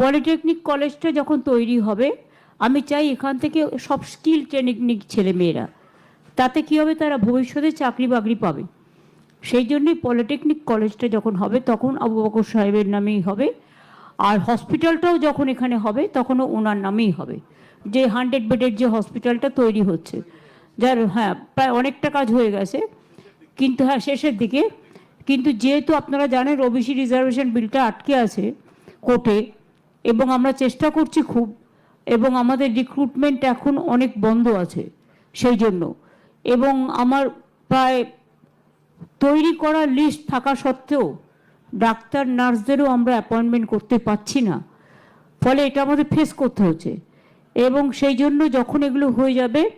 Polytechnic কলেজটা যখন তৈরি হবে, আমি চাই এখান থেকে সব স্কিল ট্রেনিং ছেলে মেয়েরা, তাতে কী হবে তারা ভবিষ্যতে চাকরি বাকরি পাবে। সেই জন্যই পলিটেকনিক কলেজটা যখন হবে, তখন আবু বকর সাহেবের নামেই হবে। আর হসপিটালটাও যখন এখানে হবে, তখনও ওনার নামেই হবে। যে হান্ড্রেড বেডের যে হসপিটালটা তৈরি হচ্ছে, যার হ্যাঁ প্রায় অনেকটা কাজ হয়ে গেছে। কিন্তু হ্যাঁ শেষের দিকে। কিন্তু যেহেতু আপনারা জানেন, ওবিসি রিজার্ভেশন বিলটা আটকে আছে কোর্টে এবং আমরা চেষ্টা করছি খুব, এবং আমাদের রিক্রুটমেন্ট এখন অনেক বন্ধ আছে সেই জন্য। এবং আমার প্রায় তৈরি করা লিস্ট থাকা সত্ত্বেও ডাক্তার, নার্সদেরও আমরা অ্যাপয়েন্টমেন্ট করতে পারছি না। ফলে এটা আমাদের ফেস করতে হচ্ছে। এবং সেই জন্য যখন এগুলো হয়ে যাবে,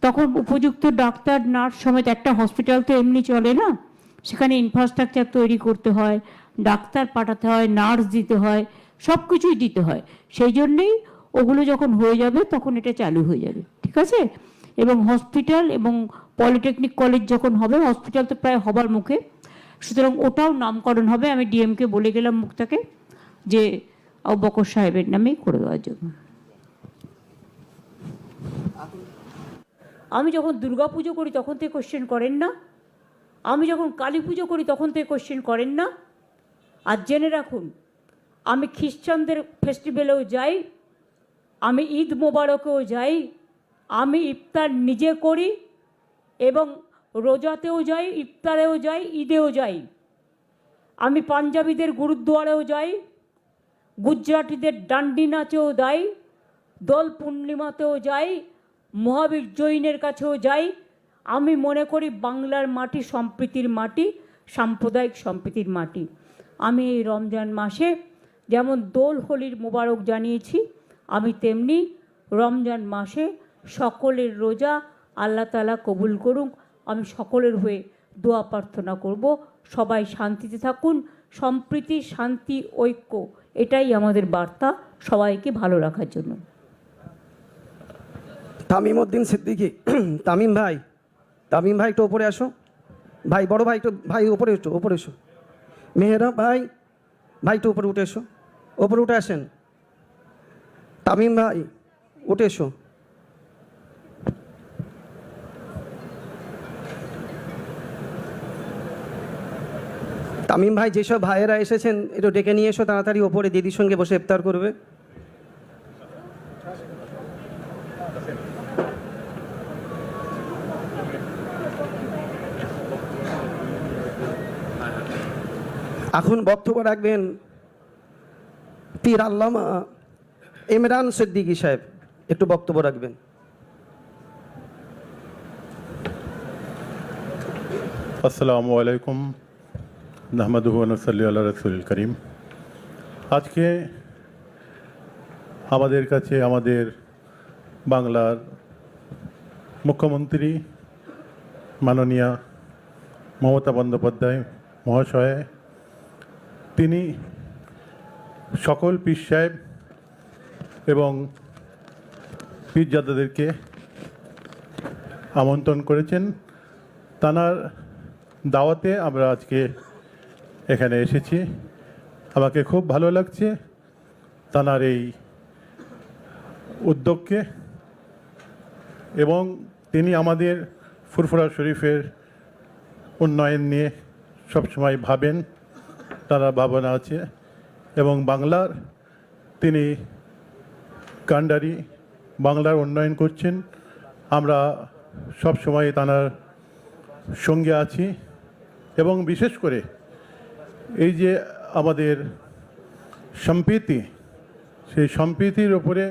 তখন উপযুক্ত ডাক্তার, নার্স সমেত একটা হসপিটাল তো এমনি চলে না? সেখানে ইনফ্রাস্ট্রাকচার তৈরি করতে হয়, ডাক্তার পাঠাতে হয়, নার্স দিতে হয়। সব কিছুই দিতে হয়। সেই জন্যেই ওগুলো যখন হয়ে যাবে, তখন এটা চালু হয়ে যাবে। ঠিক আছে? এবং হসপিটাল এবং পলিটেকনিক কলেজ যখন হবে, হসপিটাল তো প্রায় হবার মুখে। সুতরাং ওটাও নামকরণ হবে। আমি ডিএমকে বলে গেলাম মুখটাকে যে বকর সাহেবের নামেই করে দেওয়ার জন্য। আমি যখন দুর্গা পুজো করি, তখন থেকে কোশ্চেন করেন না। আমি যখন কালী পুজো করি, তখন থেকে কোশ্চেন করেন না। আর জেনে রাখুন আমি খ্রিস্টানদের ফেস্টিভ্যালেও যাই, আমি ঈদ মোবারকেও যাই, আমি ইফতার নিজে করি এবং রোজাতেও যাই, ইফতারেও যাই, ঈদেও যাই। আমি পাঞ্জাবিদের গুরুদ্বারেও যাই, গুজরাটিদের ডান্ডি নাচেও যাই, দোল পূর্ণিমাতেও যাই, মহাবীর জৈনের কাছেও যাই। আমি মনে করি বাংলার মাটি সম্প্রীতির মাটি, সাম্প্রদায়িক সম্প্রীতির মাটি। আমি এই রমজান মাসে যেমন দোল, হোলির মোবারক জানিয়েছি, আমি তেমনি রমজান মাসে সকলের রোজা আল্লাহ তালা কবুল করুক। আমি সকলের হয়ে দোয়া প্রার্থনা করব। সবাই শান্তিতে থাকুন, সম্প্রীতি, শান্তি, ঐক্য, এটাই আমাদের বার্তা সবাইকে ভালো রাখার জন্য। তামিম উদ্দিন সিদ্দিকি, তামিম ভাই তামিম ভাই একটু ওপরে আসো। ভাই, বড় ভাই একটু, ভাই, ওপরে একটু ওপরে এসো। মেহেরা ভাই ভাই একটু উপরে উঠে এসো। ওপরে উঠে আসেন। তামিম ভাই, উঠে এসো। তামিম ভাই, যেসব ভাইয়েরা এসেছেন, একটু ডেকে নিয়ে এসো তাড়াতাড়ি, ওপরে দিদির সঙ্গে বসে ইফতার করবে। এখন বক্তব্য রাখবেন পীর আল্লামা ইমরান সিদ্দিকী সাহেব, একটু বক্তব্য রাখবেন। আসসালামু আলাইকুম, নাহমাদুহু নসল্লি আল্লাহ রসুল করিম। আজকে আমাদের কাছে আমাদের বাংলার মুখ্যমন্ত্রী মাননীয়া মমতা বন্দ্যোপাধ্যায় মহাশয়, তিনি সকল পীর সাহেব এবং পীরজাদাদেরকে আমন্ত্রণ করেছেন। তানার দাওয়াতে আমরা আজকে এখানে এসেছি। আমাকে খুব ভালো লাগছে তানার এই উদ্যোগকে এবং তিনি আমাদের ফুরফুরা শরীফের উন্নয়ন নিয়ে সবসময় ভাবেন তারা ভাবনা আছে। এবং বাংলার তিনি কান্ডারি বাংলার উন্নয়ন করছেন। আমরা সব সময় তাঁর সঙ্গে আছি এবং বিশেষ করে এই যে আমাদের সম্প্রীতি, সেই সম্প্রীতির ওপরে